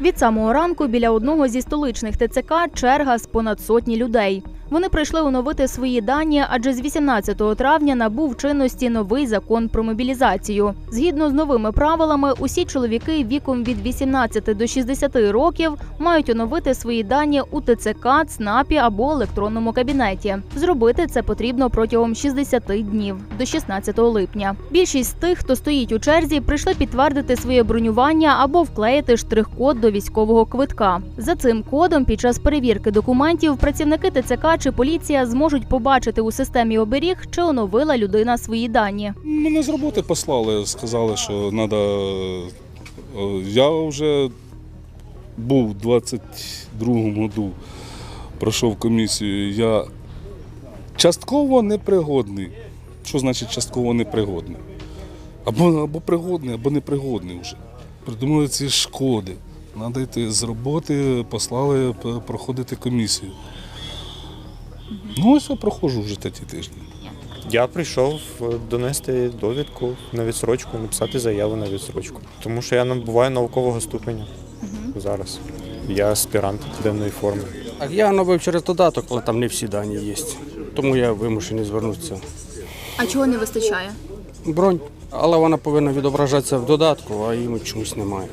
Від самого ранку біля одного зі столичних ТЦК черга з понад сотні людей. Вони прийшли оновити свої дані, адже з 18 травня набув чинності новий закон про мобілізацію. Згідно з новими правилами, усі чоловіки віком від 18 до 60 років мають оновити свої дані у ТЦК, ЦНАПі або електронному кабінеті. Зробити це потрібно протягом 60 днів до 16 липня. Більшість з тих, хто стоїть у черзі, прийшли підтвердити своє бронювання або вклеїти штрих-код до військового квитка. За цим кодом під час перевірки документів працівники ТЦК чи поліція зможуть побачити у системі оберіг, чи оновила людина свої дані. Мене з роботи послали, сказали, що треба. Я вже був у 22-му году, пройшов комісію. Я частково непригодний. Що значить частково непригодний? Або, або пригодний, або непригодний вже. Придумали ці шкоди. Треба йти з роботи, послали проходити комісію. Ну, ось я проходжу вже ці тижні. Я прийшов е, донести довідку на відсрочку, написати заяву на відсрочку. Тому що я набуваю наукового ступеня зараз. Я аспірант денної форми. А я оновив через додаток, але там не всі дані є. Тому я вимушений звернутися. А чого не вистачає? Бронь, але вона повинна відображатися в додатку, а її чомусь немає.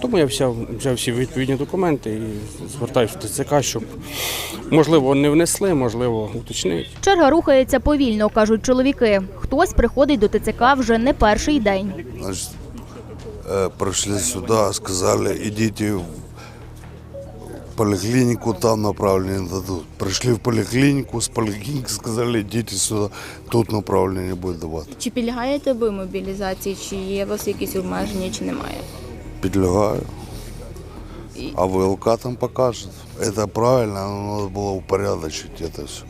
Тому я взяв, взяв всі відповідні документи і звертаюся в ТЦК, щоб можливо не внесли, можливо, уточнити. Черга рухається повільно, кажуть чоловіки. Хтось приходить до ТЦК вже не перший день. Значит, э, пришли сюда, сказали, в поликлинику, там направление дадут. Пришли в поликлинику, с поликлиники сказали, идите сюда, тут направление будет давать. Чи підлягаєте ви мобілізації, чи є у вас якісь обмеження, чи немає? Підлягаю. А ВЛК там покажет. Это правильно, но надо было упорядочить это все.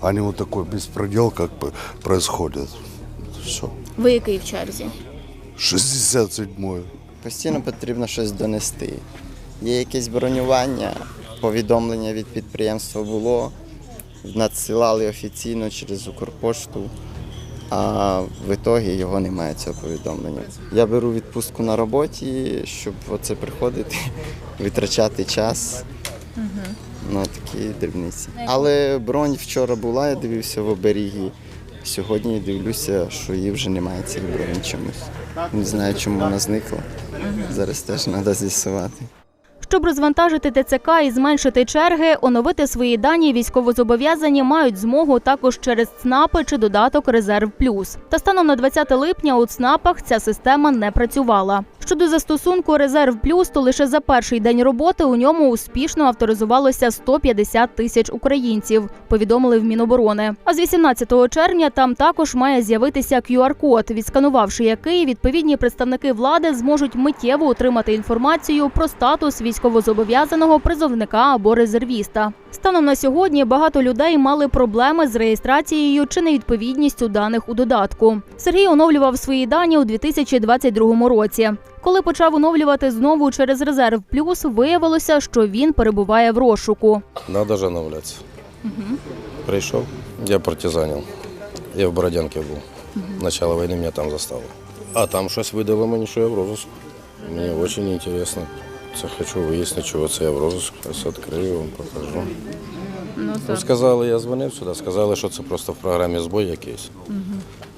А не вот такой беспредел, как бы происходит. Все. Ви який в черзі? 67-й. Постійно потрібно щось донести. Є якесь бронювання, повідомлення від підприємства було, надсилали офіційно через Укрпошту, а в ітогі його немає цього повідомлення. Я беру відпустку на роботі, щоб оце приходити, витрачати час. На такі дрібниці. Але бронь вчора була, я дивився в оберігі. Сьогодні дивлюся, що її вже немає цих бронь чомусь. Не знаю, чому вона зникла. Зараз теж треба з'ясувати. Щоб розвантажити ТЦК і зменшити черги, оновити свої дані військовозобов'язані мають змогу також через ЦНАПи чи додаток Резерв Плюс. Та станом на 20 липня у ЦНАПах ця система не працювала. Щодо застосунку Резерв Плюс, то лише за перший день роботи у ньому успішно авторизувалося 150 тисяч українців. Повідомили в Міноборони. А з 18 червня там також має з'явитися QR-код, відсканувавши який відповідні представники влади зможуть миттєво отримати інформацію про статус військовозобов'язаного призовника або резервіста. Станом на сьогодні багато людей мали проблеми з реєстрацією чи невідповідністю даних у додатку. Сергій оновлював свої дані у 2022 році. Коли почав оновлювати знову через резерв плюс, виявилося, що він перебуває в розшуку. Надо же оновляться. Прийшов, я партизанив. Я в Бородянці був. Начало війни мене там застало. А там щось видали мені, що я в розыску. Мені дуже цікаво. Це хочу вияснити, чого це я в розыску. Зараз відкрию, вам покажу. Ну, сказали, я дзвонив сюди, сказали, що це просто в програмі збой якийсь.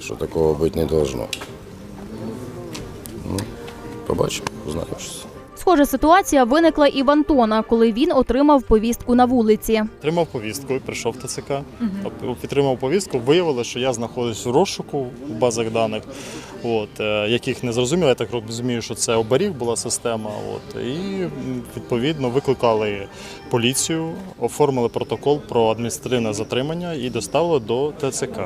Що такого бути не повинно. Ну, побачимо, узнаємо щось. Схожа ситуація виникла і в Антона, коли він отримав повістку на вулиці. Отримав повістку і прийшов в ТЦК. Підтримав повістку, виявилося, що я знаходжусь у розшуку в базах даних, от, е, яких не зрозуміло. Я так розумію, що це оберіг була система. От, і відповідно викликали поліцію, оформили протокол про адміністративне затримання і доставили до ТЦК.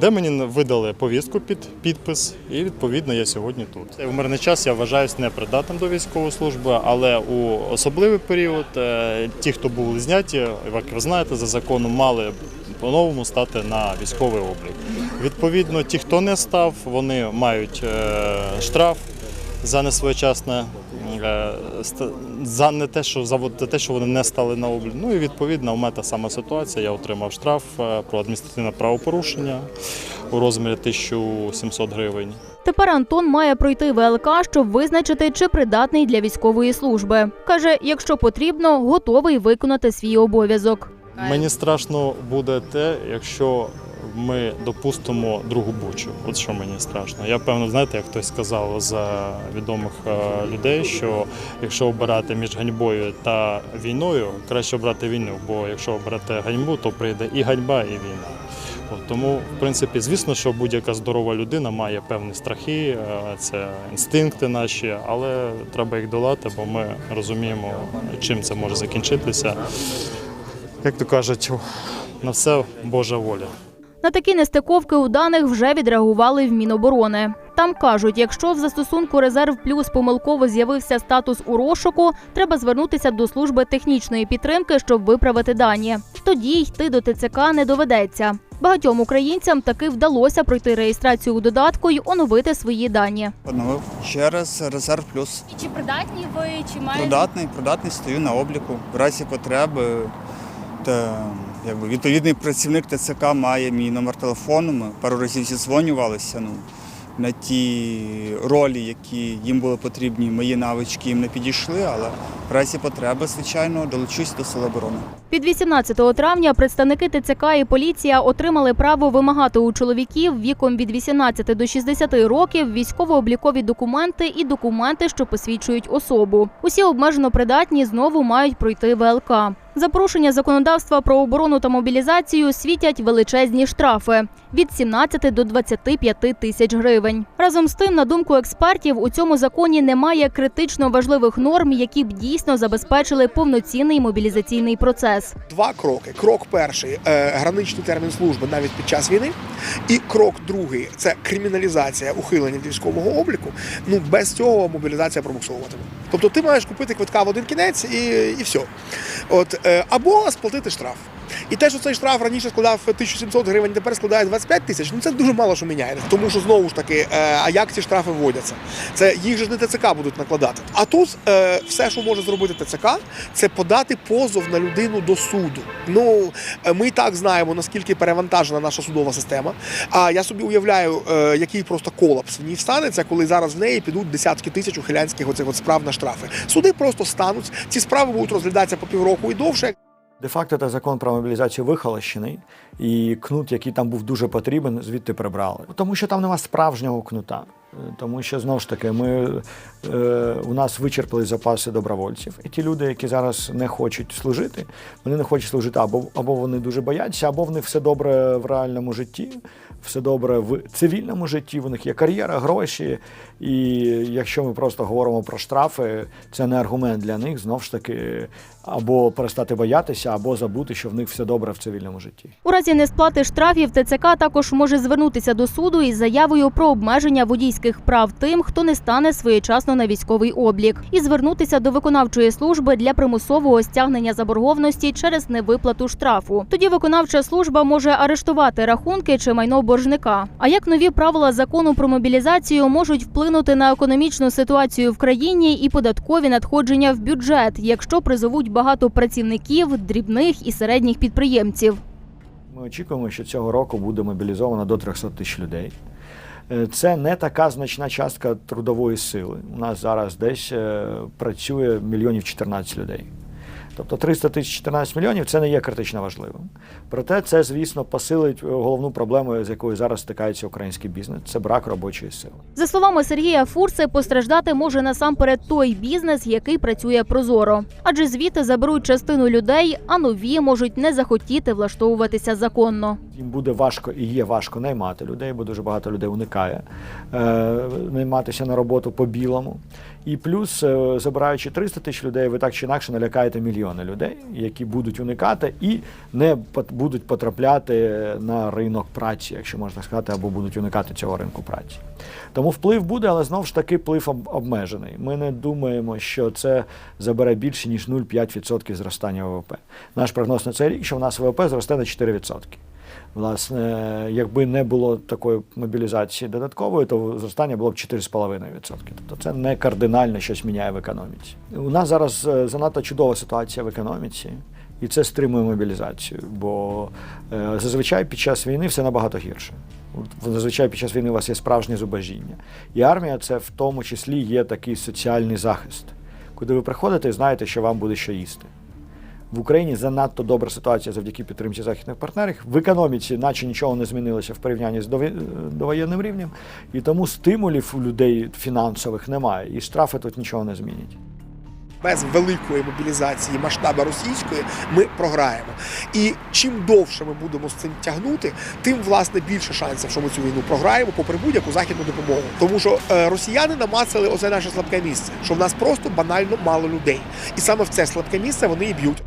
Де мені видали повістку під підпис, і відповідно я сьогодні тут. В мирний час я вважаюся непридатним до військової служби, але у особливий період е, ті, хто були зняті, як ви знаєте, за законом мали по-новому стати на військовий облік. Відповідно, ті, хто не став, вони мають е, штраф за несвоєчасне е, за не те, що за те, що вони не стали на облік. Ну і відповідно у мене та сама ситуація. Я отримав штраф е, про адміністративне правопорушення у розмірі 1700 гривень. Тепер Антон має пройти ВЛК, щоб визначити, чи придатний для військової служби. Каже, якщо потрібно, готовий виконати свій обов'язок. Мені страшно буде те, якщо ми допустимо другу бучу. От що мені страшно. Я певно, знаєте, як хтось сказав за відомих е, людей, що якщо обирати між ганьбою та війною, краще обрати війну, бо якщо обрати ганьбу, то прийде і ганьба, і війна. От, тому, в принципі, звісно, що будь-яка здорова людина має певні страхи, е, це інстинкти наші, але треба їх долати, бо ми розуміємо, чим це може закінчитися як то кажуть, на все Божа воля. На такі нестиковки у даних вже відреагували в Міноборони. Там кажуть, якщо в застосунку Резерв Плюс помилково з'явився статус у розшуку, треба звернутися до служби технічної підтримки, щоб виправити дані. Тоді йти до ТЦК не доведеться. Багатьом українцям таки вдалося пройти реєстрацію у додатку й оновити свої дані. Поновив через резерв плюс. І чи придатні ви, чи Придатний, придатний стою на обліку. В разі потреби та, якби, відповідний працівник ТЦК має мій номер телефону. Ми пару разів зізвонювалися Ну, на ті ролі, які їм були потрібні, мої навички їм не підійшли, але в разі потреби, звичайно, долучусь до Сил оборони. Від 18 травня представники ТЦК і поліція отримали право вимагати у чоловіків віком від 18 до 60 років військово-облікові документи і документи, що посвідчують особу. Усі обмежено придатні знову мають пройти ВЛК. За порушення законодавства про оборону та мобілізацію світять величезні штрафи від 17 до 25 тисяч гривень. Разом з тим, на думку експертів, у цьому законі немає критично важливих норм, які б дійсно забезпечили повноцінний мобілізаційний процес. Два кроки. Крок перший е, граничний термін служби навіть під час війни. І крок другий це криміналізація ухилення від військового обліку. Ну без цього мобілізація пробуксовуватиме. Тобто ти маєш купити квитка в один кінець і, і все. От е, або сплатити штраф. І те, що цей штраф раніше складав 1700 гривень, тепер складає 25 тисяч, ну це дуже мало що міняє. Тому що знову ж таки, е, а як ці штрафи вводяться? Це їх же не ТЦК будуть накладати. А тут е, все, що може зробити ТЦК, це подати позов на людину до суду. Ну е, ми і так знаємо, наскільки перевантажена наша судова система. А я собі уявляю, який просто колапс в ній станеться, коли зараз в неї підуть десятки тисяч ухилянських оцих от справ на штрафи. Суди просто стануть. Ці справи будуть розглядатися по півроку і довше. Де-факто та закон про мобілізацію вихолощений, і кнут, який там був дуже потрібен, звідти прибрали. Тому що там нема справжнього кнута. Е, Тому що знову ж таки, ми е, у нас вичерпали запаси добровольців. І ті люди, які зараз не хочуть служити, вони не хочуть служити або, або вони дуже бояться, або в них все добре в реальному житті, все добре в цивільному житті. У них є кар'єра, гроші. І якщо ми просто говоримо про штрафи, це не аргумент для них знов ж таки або перестати боятися, або забути, що в них все добре в цивільному житті. У разі несплати штрафів ТЦК також може звернутися до суду із заявою про обмеження водійських прав тим, хто не стане своєчасно на військовий облік, і звернутися до виконавчої служби для примусового стягнення заборгованості через невиплату штрафу. Тоді виконавча служба може арештувати рахунки чи майно боржника. А як нові правила закону про мобілізацію можуть вплинути на економічну ситуацію в країні і податкові надходження в бюджет, якщо призовуть багато працівників, дрібних і середніх підприємців? Ми очікуємо, що цього року буде мобілізовано до 300 тисяч людей. Е, Це не така значна частка трудової сили. У нас зараз десь е, працює мільйонів 14 людей. Тобто 300 тисяч 14 мільйонів це не є критично важливим. Проте це, звісно, посилить е, головну проблему, з якою зараз стикається український бізнес це брак робочої сили. За словами Сергія Фурси, постраждати може насамперед той бізнес, який працює прозоро, адже звідти заберуть частину людей, а нові можуть не захотіти влаштовуватися законно. Їм буде важко і є важко наймати людей, бо дуже багато людей уникає е, найматися на роботу по білому. І плюс, е, забираючи 300 тисяч людей, ви так чи інакше налякаєте мільйони людей, які будуть уникати і не будуть потрапляти на ринок праці, якщо можна сказати, або будуть уникати цього ринку праці. Тому вплив буде, але знову ж таки вплив обмежений. Ми не думаємо, що це забере більше ніж 0,5% зростання ВВП. Наш прогноз на цей рік, що в нас ВВП зросте на 4%. Власне, якби не було такої мобілізації додаткової, то зростання було б 4,5%. Тобто це не кардинально щось міняє в економіці. У нас зараз е, занадто чудова ситуація в економіці, і це стримує мобілізацію. Бо е, зазвичай під час війни все набагато гірше. Зазвичай під час війни у вас є справжнє зубожіння. І армія це в тому числі є такий соціальний захист, куди ви приходите і знаєте, що вам буде що їсти. В Україні занадто добра ситуація завдяки підтримці західних партнерів. В економіці, наче нічого не змінилося в порівнянні з довоєнним рівнем, і тому стимулів у людей фінансових немає, і штрафи тут нічого не змінять. без великої мобілізації масштаба російської ми програємо. І чим довше ми будемо з цим тягнути, тим власне більше шансів, що ми цю війну програємо, попри будь-яку західну допомогу. Тому що е, росіяни намацали оце наше слабке місце, що в нас просто банально мало людей, і саме в це слабке місце вони і б'ють.